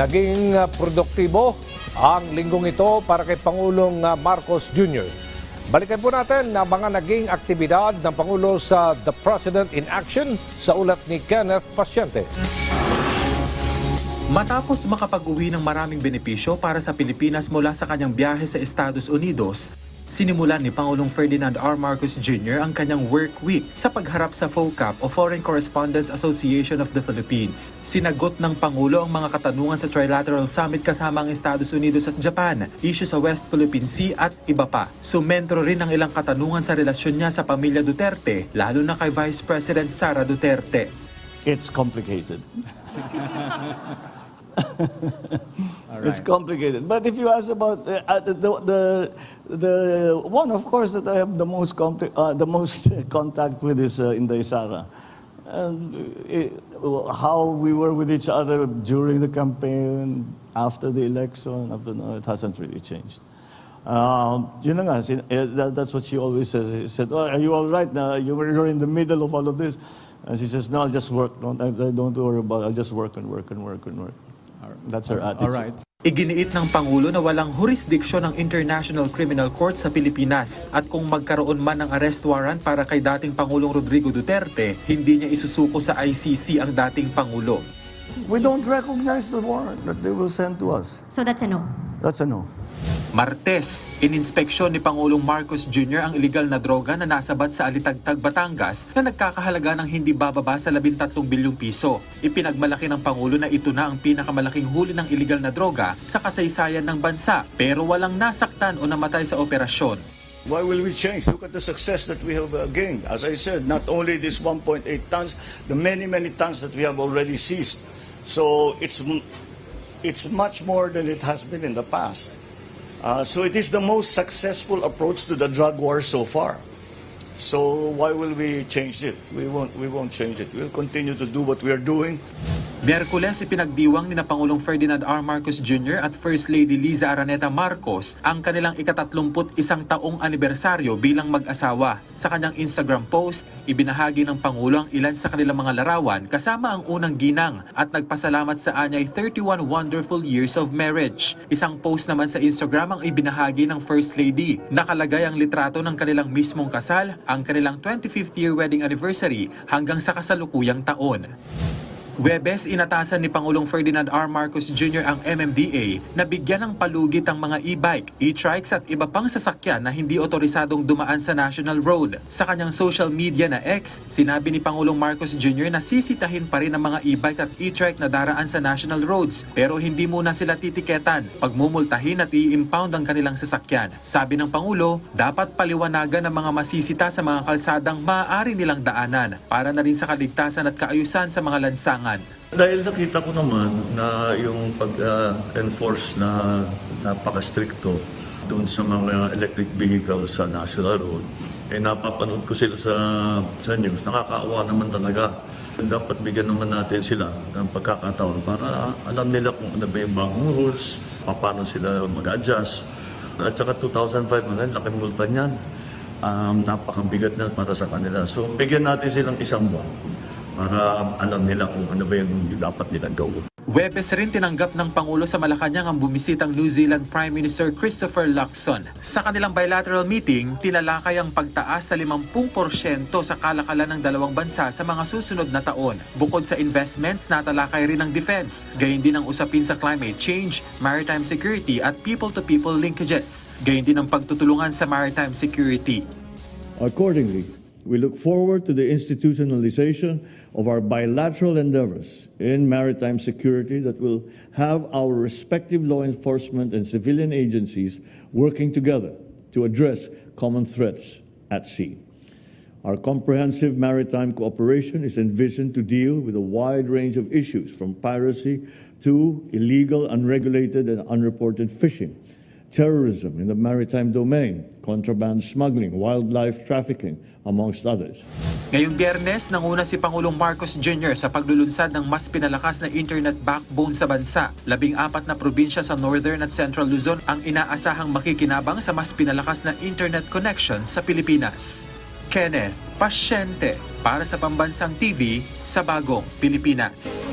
Naging ah, produktibo ang linggong ito para kay Pangulong ah, Marcos Jr. Balikan po natin ang mga naging aktibidad ng Pangulo sa The President in Action sa ulat ni Kenneth Pasyente. Matapos makapag-uwi ng maraming benepisyo para sa Pilipinas mula sa kanyang biyahe sa Estados Unidos, sinimulan ni Pangulong Ferdinand R. Marcos Jr. ang kanyang work week sa pagharap sa FOCAP o Foreign Correspondents Association of the Philippines. Sinagot ng Pangulo ang mga katanungan sa Trilateral Summit kasama ang Estados Unidos at Japan, issue sa West Philippine Sea at iba pa. Sumentro rin ang ilang katanungan sa relasyon niya sa pamilya Duterte, lalo na kay Vice President Sara Duterte. It's complicated. It's complicated. But if you ask about uh, uh, the, the the one, of course, that I have the most compli- uh, the most contact with is uh, Inday Sara. And it, how we were with each other during the campaign, after the election, after, no, it hasn't really changed. Um, yun na nga, sin- eh, that, that's what she always says. She said, oh, are you all right? now? you were, you're in the middle of all of this. And she says, no, I'll just work. Don't, I, I don't worry about it. I'll just work and work and work and work. That's her attitude. All right. Iginiit ng Pangulo na walang jurisdiksyon ng International Criminal Court sa Pilipinas at kung magkaroon man ng arrest warrant para kay dating Pangulong Rodrigo Duterte, hindi niya isusuko sa ICC ang dating Pangulo. We don't recognize the warrant that they will send to us. So that's a no. That's a no. Martes, ininspeksyon ni Pangulong Marcos Jr. ang illegal na droga na nasabat sa Alitagtag, Batangas na nagkakahalaga ng hindi bababa sa 13 bilyong piso. Ipinagmalaki ng Pangulo na ito na ang pinakamalaking huli ng illegal na droga sa kasaysayan ng bansa pero walang nasaktan o namatay sa operasyon. Why will we change? Look at the success that we have uh, gained. As I said, not only this 1.8 tons, the many, many tons that we have already seized. So it's, it's much more than it has been in the past. Uh, so it is the most successful approach to the drug war so far. So why will we change it? We won't, we won't change it. We'll continue to do what we are doing. Miyerkules ipinagdiwang ni na Pangulong Ferdinand R. Marcos Jr. at First Lady Liza Araneta Marcos ang kanilang ikatatlumput isang taong anibersaryo bilang mag-asawa. Sa kanyang Instagram post, ibinahagi ng Pangulo ang ilan sa kanilang mga larawan kasama ang unang ginang at nagpasalamat sa anyay 31 wonderful years of marriage. Isang post naman sa Instagram ang ibinahagi ng First Lady. Nakalagay ang litrato ng kanilang mismong kasal, ang kanilang 25th year wedding anniversary hanggang sa kasalukuyang taon. Webes, inatasan ni Pangulong Ferdinand R. Marcos Jr. ang MMDA na bigyan ng palugit ang mga e-bike, e-trikes at iba pang sasakyan na hindi otorisadong dumaan sa National Road. Sa kanyang social media na X, sinabi ni Pangulong Marcos Jr. na sisitahin pa rin ang mga e-bike at e-trike na daraan sa national roads pero hindi muna sila titiketan, pagmumultahin at i-impound ang kanilang sasakyan. Sabi ng Pangulo, dapat paliwanagan ng mga masisita sa mga kalsadang maaari nilang daanan para na rin sa kaligtasan at kaayusan sa mga lansangan. Dahil nakita ko naman na yung pag-enforce na napaka-stricto doon sa mga electric vehicles sa National Road, eh napapanood ko sila sa, sa news, nakakaawa naman talaga. Dapat bigyan naman natin sila ng pagkakataon para alam nila kung ano ba yung bagong rules, paano sila mag-adjust. At saka 2,500, laki multa niyan. Um, napakabigat na para sa kanila. So, bigyan natin silang isang buwan para alam nila kung ano ba yung dapat nilang gawin. Webes rin tinanggap ng Pangulo sa Malacanang ang bumisitang New Zealand Prime Minister Christopher Luxon. Sa kanilang bilateral meeting, tinalakay ang pagtaas sa 50% sa kalakalan ng dalawang bansa sa mga susunod na taon. Bukod sa investments, natalakay rin ang defense. Gayun din ang usapin sa climate change, maritime security at people-to-people linkages. Gayun din ang pagtutulungan sa maritime security. Accordingly, we look forward to the institutionalization of our bilateral endeavors in maritime security that will have our respective law enforcement and civilian agencies working together to address common threats at sea. Our comprehensive maritime cooperation is envisioned to deal with a wide range of issues from piracy to illegal, unregulated, and unreported fishing, terrorism in the maritime domain, contraband smuggling, wildlife trafficking, amongst others. Ngayong biyernes, nanguna si Pangulong Marcos Jr. sa paglulunsad ng mas pinalakas na internet backbone sa bansa. Labing apat na probinsya sa Northern at Central Luzon ang inaasahang makikinabang sa mas pinalakas na internet connection sa Pilipinas. Kenneth Pasyente para sa Pambansang TV sa Bagong Pilipinas.